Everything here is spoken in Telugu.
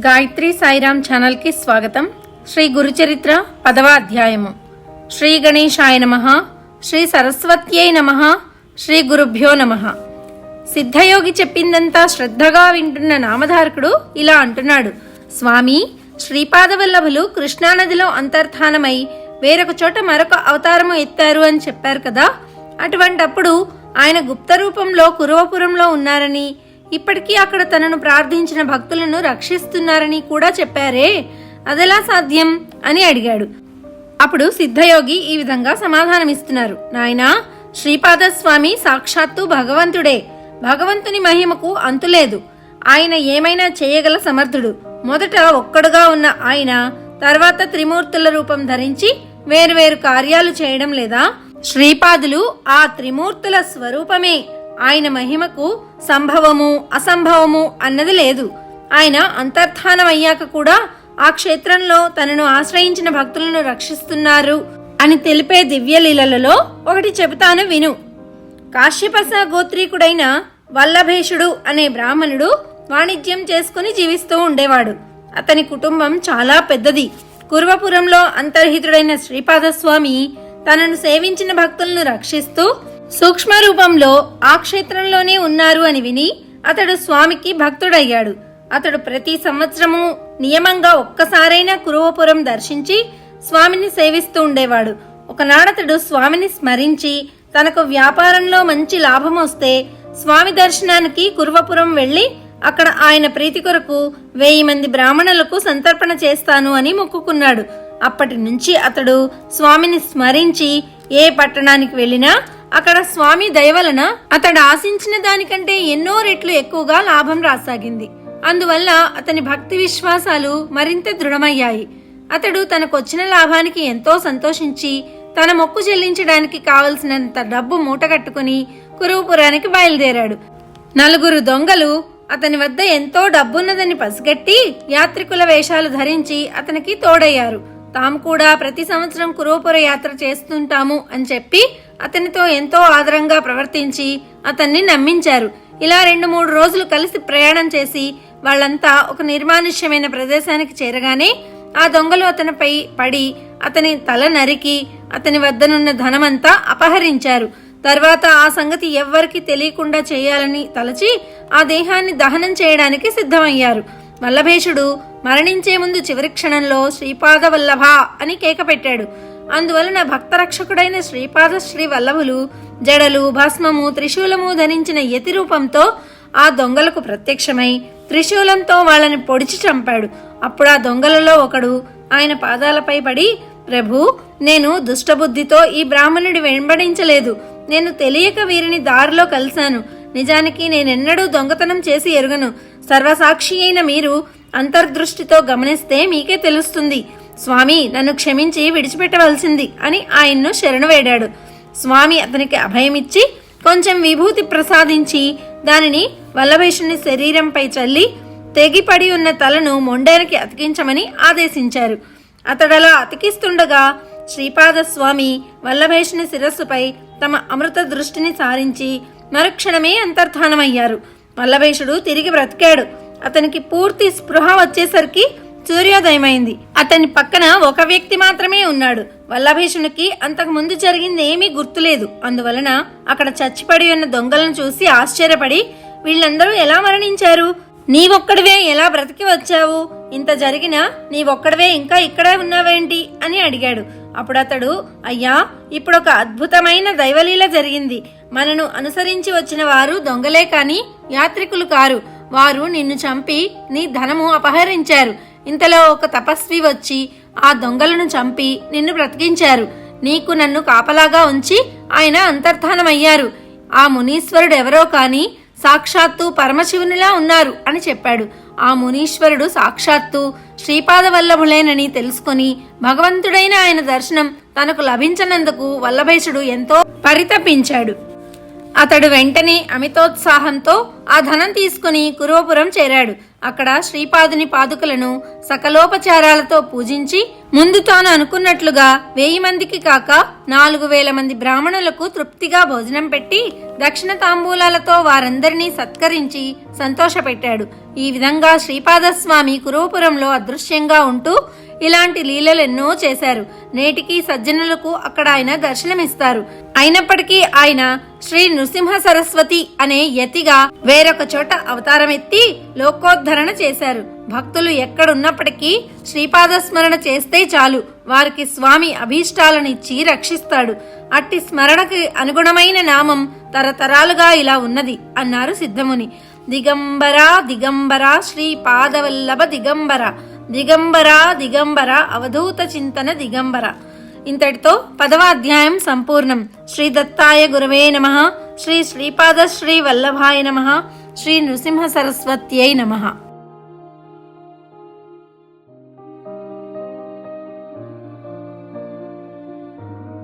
గాయత్రి సాయిరామ్ ఛానల్కి స్వాగతం. శ్రీ గురుచరిత్ర పదవ అధ్యాయము. శ్రీ గణేశాయ నమ. శ్రీ సరస్వత్యై నమ. శ్రీ గురుభ్యో నమ. సిద్ధయోగి చెప్పిందంతా శ్రద్ధగా వింటున్న నామధారకుడు ఇలా అంటున్నాడు. స్వామి శ్రీపాదవల్లభులు కృష్ణానదిలో అంతర్ధానమై వేరొక చోట మరొక అవతారము ఎత్తారు అని చెప్పారు కదా. అటువంటప్పుడు ఆయన గుప్త రూపంలో కురవపురంలో ఉన్నారని ఇప్పటికీ అక్కడ తనను ప్రార్థించిన భక్తులను రక్షిస్తున్నారని కూడా చెప్పారే. అదెలా సాధ్యం? అని అడిగాడు. అప్పుడు సిద్ధయోగి ఈ విధంగా సమాధానమిస్తున్నారు. నాయనా శ్రీపాదస్వామి సాక్షాత్తు భగవంతుడే. భగవంతుని మహిమకు అంతులేదు. ఆయన ఏమైనా చేయగల సమర్థుడు. మొదట ఒక్కడుగా ఉన్న ఆయన తర్వాత త్రిమూర్తుల రూపం ధరించి వేరువేరు కార్యాలు చేయడం లేదా? శ్రీపాదులు ఆ త్రిమూర్తుల స్వరూపమే. ఆయన మహిమకు సంభవము అసంభవము అన్నది లేదు. ఆయన అంతర్ధానమయ్యాక కూడా ఆ క్షేత్రంలో తనను ఆశ్రయించిన భక్తులను రక్షిస్తున్నారు అని తెలిపే దివ్యలీలలో ఒకటి చెబుతాను విను. కాశ్యపస గోత్రీకుడైన వల్లభేషుడు అనే బ్రాహ్మణుడు వాణిజ్యం చేసుకుని జీవిస్తూ ఉండేవాడు. అతని కుటుంబం చాలా పెద్దది. కుర్వపురంలో అంతర్హితుడైన శ్రీపాదస్వామి తనను సేవించిన భక్తులను రక్షిస్తూ సూక్ష్మ రూపంలో ఆ క్షేత్రంలోనే ఉన్నారు అని విని అతడు స్వామికి భక్తుడయ్యాడు. అతడు ప్రతి సంవత్సరము నియమంగా ఒక్కసారైనా కురువపురం దర్శించి స్వామిని సేవిస్తూ ఉండేవాడు. ఒకనాడతడు స్వామిని స్మరించి తనకు వ్యాపారంలో మంచి లాభం వస్తే స్వామి దర్శనానికి కురువపురం వెళ్ళి అక్కడ ఆయన ప్రీతి కొరకు వెయ్యి మంది బ్రాహ్మణులకు సంతర్పణ చేస్తాను అని మొక్కుకున్నాడు. అప్పటి నుంచి అతడు స్వామిని స్మరించి ఏ పట్టణానికి వెళ్ళినా అక్కడ స్వామి దయవలన అతడు ఆశించిన దానికంటే ఎన్నో రెట్లు ఎక్కువగా లాభం రాసాగింది. అందువల్ల అతని భక్తి విశ్వాసాలు మరింత దృఢమయ్యాయి. అతడు తనకొచ్చిన లాభానికి ఎంతో సంతోషించి తన మొక్కు చెల్లించడానికి కావలసినంత డబ్బు మూటగట్టుకుని కురువుపురానికి బయలుదేరాడు. నలుగురు దొంగలు అతని వద్ద ఎంతో డబ్బున్నదని పసిగట్టి యాత్రికుల వేషాలు ధరించి అతనికి తోడయ్యారు. తాము కూడా ప్రతి సంవత్సరం కురువుపుర యాత్ర చేస్తుంటాము అని చెప్పి అతనితో ఎంతో ఆదరంగా ప్రవర్తించి అతన్ని నమ్మించారు. ఇలా రెండు మూడు రోజులు కలిసి ప్రయాణం చేసి వాళ్ళంతా ఒక నిర్మానుష్యమైన ప్రదేశానికి చేరగానే ఆ దొంగలు అతనిపై పడి అతని తల నరికి అతని వద్దనున్న ధనమంతా అపహరించారు. తర్వాత ఆ సంగతి ఎవ్వరికి తెలియకుండా చేయాలని తలచి ఆ దేహాన్ని దహనం చేయడానికి సిద్ధమయ్యారు. మల్లభేషుడు మరణించే ముందు చివరి క్షణంలో శ్రీపాద వల్లభ అని కేక పెట్టాడు. అందువలన భక్తరక్షకుడైన శ్రీపాద శ్రీ వల్లభులు జడలు భస్మము త్రిశూలము ధరించిన యతి రూపంతో ఆ దొంగలకు ప్రత్యక్షమై త్రిశూలంతో వాళ్ళని పొడిచి చంపాడు. అప్పుడు ఆ దొంగలలో ఒకడు ఆయన పాదాలపై పడి ప్రభు నేను దుష్టబుద్ధితో ఈ బ్రాహ్మణుడి వెంబడించలేదు. నేను తెలియక వీరిని దారిలో కలిశాను. నిజానికి నేనెన్నడూ దొంగతనం చేసి ఎరుగను. సర్వసాక్షి అయిన మీరు అంతర్దృష్టితో గమనిస్తే మీకే తెలుస్తుంది. స్వామి నన్ను క్షమించి విడిచిపెట్టవలసింది అని ఆయన్ను శరణు వేడాడు. స్వామి అతనికి అభయమిచ్చి కొంచెం విభూతి ప్రసాదించి దానిని వల్లభేషుని శరీరంపై చల్లి తెగిపడి ఉన్న తలను మొండేనికి అతికించమని ఆదేశించారు. అతడలా అతికిస్తుండగా శ్రీపాదస్వామి వల్లభేషుని శిరస్సుపై తమ అమృత దృష్టిని సారించి మరుక్షణమే అంతర్ధానమయ్యారు. వల్లభేషుడు తిరిగి బ్రతికాడు. అతనికి పూర్తి స్పృహ వచ్చేసరికి సూర్యోదయమైంది. అతని పక్కన ఒక వ్యక్తి మాత్రమే ఉన్నాడు. వల్లభేషునికి అంతకు ముందు జరిగింది ఏమీ గుర్తులేదు. అందువలన అక్కడ చచ్చిపడి ఉన్న దొంగలను చూసి ఆశ్చర్యపడి వీళ్ళందరూ ఎలా మరణించారు? నీవొక్కడివే ఎలా బ్రతికి వచ్చావు? ఇంత జరిగినా నీవొక్కడివే ఇంకా ఇక్కడే ఉన్నావేంటి? అని అడిగాడు. అప్పుడు అతడు అయ్యా ఇప్పుడు ఒక అద్భుతమైన దైవలీల జరిగింది. మనను అనుసరించి వచ్చిన వారు దొంగలే కాని యాత్రికులు కారు. వారు నిన్ను చంపి నీ ధనము అపహరించారు. ఇంతలో ఒక తపస్వి వచ్చి ఆ దొంగలను చంపి నిన్ను బ్రతికించారు. నీకు నన్ను కాపలాగా ఉంచి ఆయన అంతర్ధానమయ్యారు. ఆ మునీశ్వరుడు ఎవరో కాని సాక్షాత్తు పరమశివునిలా ఉన్నారు అని చెప్పాడు. ఆ మునీశ్వరుడు సాక్షాత్తు శ్రీపాద వల్లభులేనని తెలుసుకొని భగవంతుడైన ఆయన దర్శనం తనకు లభించనందుకు వల్లభేషుడు ఎంతో పరితపించాడు. అతడు వెంటనే అమితోత్సాహంతో ఆ ధనం తీసుకుని కురువపురం చేరాడు. అక్కడ శ్రీపాదుని పాదుకలను సకలోపచారాలతో పూజించి ముందు తాను అనుకున్నట్లుగా వెయ్యి మందికి కాక నాలుగు వేల మంది బ్రాహ్మణులకు తృప్తిగా భోజనం పెట్టి దక్షిణ తాంబూలాలతో వారందరినీ సత్కరించి సంతోషపెట్టాడు. ఈ విధంగా శ్రీపాదస్వామి కురువపురంలో అదృశ్యంగా ఉంటూ ఇలాంటి లీలలెన్నో చేశారు. నేటికి సజ్జనులకు అక్కడ ఆయన దర్శనమిస్తారు. అయినప్పటికీ ఆయన శ్రీ నృసింహ సరస్వతి అనే యతిగా వేరొక చోట అవతారమెత్తి లోకోద్ధరణ చేశారు. భక్తులు ఎక్కడున్నప్పటికీ శ్రీపాద స్మరణ చేస్తే చాలు. వారికి స్వామి అభీష్టాలనిచ్చి రక్షిస్తాడు. అట్టి స్మరణకి అనుగుణమైన నామం తరతరాలుగా ఇలా ఉన్నది అన్నారు సిద్ధముని. దిగంబర దిగంబర శ్రీ పాదవల్లభ దిగంబర. దిగంబర దిగంబర అవధూత చింతన దిగంబర. ఇంతటితో పదవ అధ్యాయం సంపూర్ణం. శ్రీ దత్తాయ గురవే నమ. శ్రీ శ్రీపాద శ్రీ వల్లభాయ నమ. శ్రీ నృసింహ సరస్వత్యై నమః.